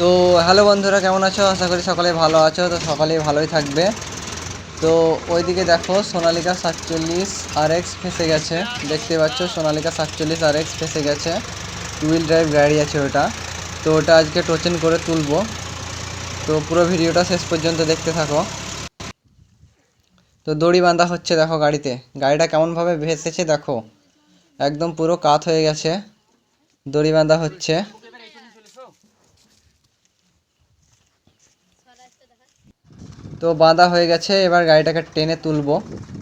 তো হ্যালো বন্ধুরা, কেমন আছো? আশা করি সকলে ভালো আছো, তো সকলেই ভালোই থাকবে। তো ওইদিকে দেখো, সোনালিকা সাতচল্লিশ আর এক্স ফেসে গেছে। দেখতে পাচ্ছ, সোনালিকা সাতচল্লিশ আর এক্স ফেসে গেছে। টু হুইল ড্রাইভ গাড়ি আছে ওটা। তো ওটা আজকে টোচেন করে তুলবো। তো পুরো ভিডিওটা শেষ পর্যন্ত দেখতে থাকো। তো দড়ি বাঁধা হচ্ছে দেখো গাড়িতে। গাড়িটা কেমনভাবে ভেসেছে দেখো। একদম পুরো কাত হয়ে গেছে। দড়ি বাঁধা হচ্ছে। তো বাঁধা হয়ে গেছে, এবার গাড়িটাকে টেনে তুলবো।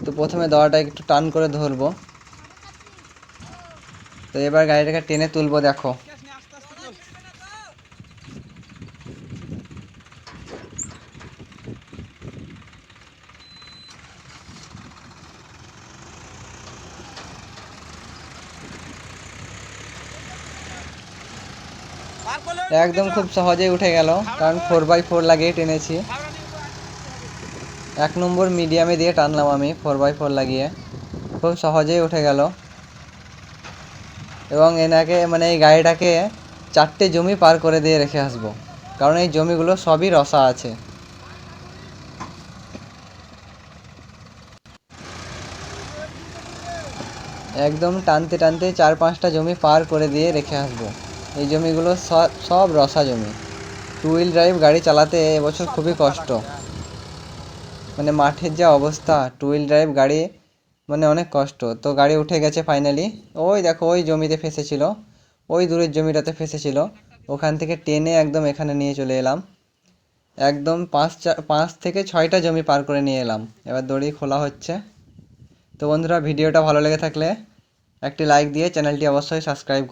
তো প্রথমে দড়াটা একটু টান করে ধরবো। তো এবার গাড়িটাকে টেনে তুলবো, দেখো। একদম খুব সহজেই উঠে গেল, কারণ ফোর বাই ফোর লাগিয়ে টেনেছি। এক নম্বর মিডিয়ামে দিয়ে টানলাম আমি ফোর বাই ফোর লাগিয়ে। খুব সহজেই উঠে গেল। এবং এনাকে মানে এই গাড়িটাকে চারটে জমি পার করে দিয়ে রেখে আসব। কারণ এই জমিগুলো সবই রসা আছে। একদম টানতে টানতে চার পাঁচটা জমি পার করে দিয়ে রেখে আসব। এই জমিগুলো সব সব রসা জমি। টু হুইল ড্রাইভ গাড়ি চালাতে এবছর খুবই কষ্ট। মানে মাঠের যা অবস্থা টু হুইল ড্রাইভ গাড়ি মানে অনেক কষ্ট। তো গাড়ি উঠে গেছে ফাইনালি ওই দেখো, ওই জমিতে ফেসেছিল। ওই দূরের জমিটাতে ফেসেছিল। ওখান থেকে টেনে একদম এখানে নিয়ে চলে এলাম। একদম পাঁচ চার পাঁচ থেকে ছয়টা জমি পার করে নিয়ে এলাম। এবার দড়ি খোলা হচ্ছে। তো বন্ধুরা, ভিডিওটা ভালো লেগে থাকলে একটি লাইক দিয়ে চ্যানেলটি অবশ্যই সাবস্ক্রাইব